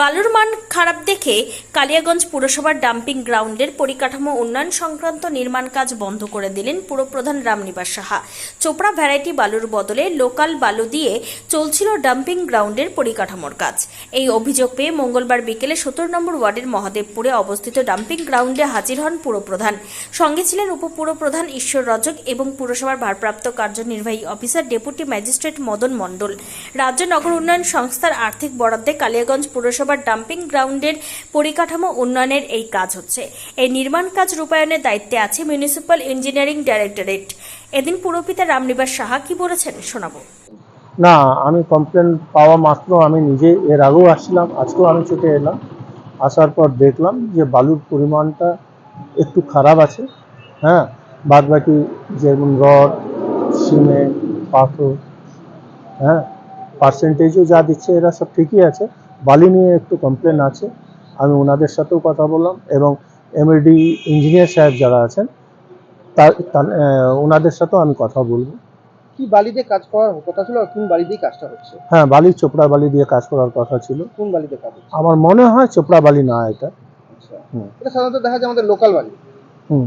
বালুর মান খারাপ দেখে কালিয়াগঞ্জ পুরসভার ডাম্পিং গ্রাউন্ডের পরিকাঠামো উন্নয়ন সংক্রান্ত নির্মাণ কাজ বন্ধ করে দিলেন পুরপ্রধান রামনিবাস সাহা। চোপড়া ভ্যারাইটি বালুর বদলে লোকাল বালু দিয়ে চলছিল ডাম্পিং গ্রাউন্ডের পরিকাঠামোর কাজ। এই অভিযোগ পেয়ে মঙ্গলবার বিকেলে সত্তর নম্বর ওয়ার্ডের মহাদেবপুরে অবস্থিত ডাম্পিং গ্রাউন্ডে হাজির হন পুরপ্রধান। সঙ্গে ছিলেন উপপুরপ্রধান ঈশ্বর রজক এবং পুরসভার ভারপ্রাপ্ত কার্যনির্বাহী officer deputy magistrate Madan Mondal. রাজ্য নগর উন্নয়ন সংস্থার আর্থিক বরাদ্দে কালিয়াগঞ্জ পুরসভার ডাম্পিং গ্রাউন্ডের পরিকাঠামো উন্নয়নের এই কাজ হচ্ছে। এই নির্মাণ কাজ রূপায়ণের দায়িত্বে আছে মিউনিসিপ্যাল ইঞ্জিনিয়ারিং ডাইরেক্টরেট। এদিন পুরপিতা রামনিবাস সাহা কি বলেছেন শোনাবো। না, আমি কমপ্লেন পাওয়া মাত্র আমি নিজে এর আগেও আসছিলাম, আজকেও আমি ছুটে এলাম। আসার পর দেখলাম যে বালুর পরিমাণটা একটু খারাপ আছে। হ্যাঁ বাদ বাকি যেমন রড, সিমেন্ট, পাথর হ্যাঁ পার্সেন্টেজও যা দিচ্ছে এরা সব ঠিকই আছে। বালি নিয়ে একটু কমপ্লেন আছে আমি ওনাদের সাথেও কথা বললাম এবং এমএডি ইঞ্জিনিয়ার সাহেব যারা আছেন তার ওনাদের সাথেও আমি কথা বলব। কি বালি দিয়ে কাজ করার কথা ছিল আর কোন বালি দিয়ে কাজটা হচ্ছে? হ্যাঁ বালি চোপড়া বালি দিয়ে কাজ করার কথা ছিল। কোন বালিতে কাজ হচ্ছে? আমার মনে হয় চোপড়া বালি না এটা। আচ্ছা। এটা সাধারণত দেখা যায় আমাদের লোকাল বালি। হুম।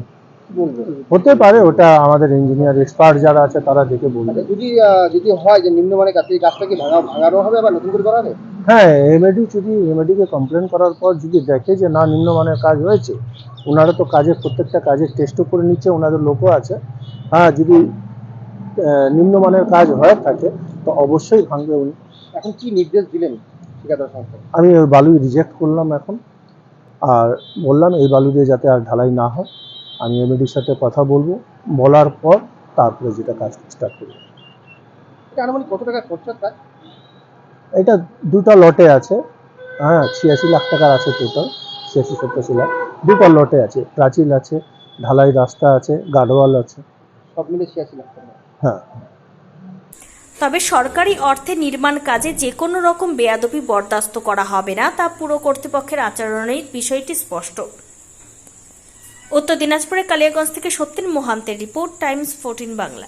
হতে পারে ওটা আমাদের ইঞ্জিনিয়ার এক্সপার্ট যারা আছে তারা দেখে বলবে। আচ্ছা, যদি যদি হয় যে নিম্নমানের কাছে এই কাজটা কি ভাঙা ভাঙানো হবে বা নতুন করে করা হবে? হ্যাঁ এমএডি যদি এমএডিকে কমপ্লেন করার পর যদি দেখে যে না নিম্নমানের কাজ হয়েছে ওনারা তো কাজের প্রত্যেকটা কাজের টেস্টও করে নিচ্ছে ওনাদের লোকও আছে। হ্যাঁ যদি নিম্নমানের কাজ হয়ে থাকে তো অবশ্যই ভাঙবে উনি। এখন কি নির্দেশ দিলেন ঠিকাদার সংস্থা? আমি ওই বালু রিজেক্ট করলাম এখন। আর বললাম এই বালু দিয়ে যাতে আর ঢালাই না হয় আমি এমএডির সাথে কথা বলব। বলার পর তারপরে যেটা কাজ স্টার্ট করব। আনুমানিক কত টাকা খরচার কাজ এটা দুটো লটে আছে। হ্যাঁ ছিয়াশি লাখ টাকার আছে টোটাল ছিয়াশি সত্তরশি লাখ। দুটো লটে আছে প্রাচীর আছে ঢালাই রাস্তা আছে গার্ডওয়াল আছে। সব মিলে ছিয়াশি লাখ টাকা। হ্যাঁ। তবে সরকারি অর্থে নির্মাণ কাজে যে কোনো রকম বেয়াদবি বরদাস্ত করা হবে না তা পুরো কর্তৃপক্ষের আচরণের বিষয়টি স্পষ্ট। উত্তর দিনাজপুরের কালিয়াগঞ্জ থেকে সত্যেন মোহান্তের রিপোর্ট টাইমস ফোরটিন বাংলা।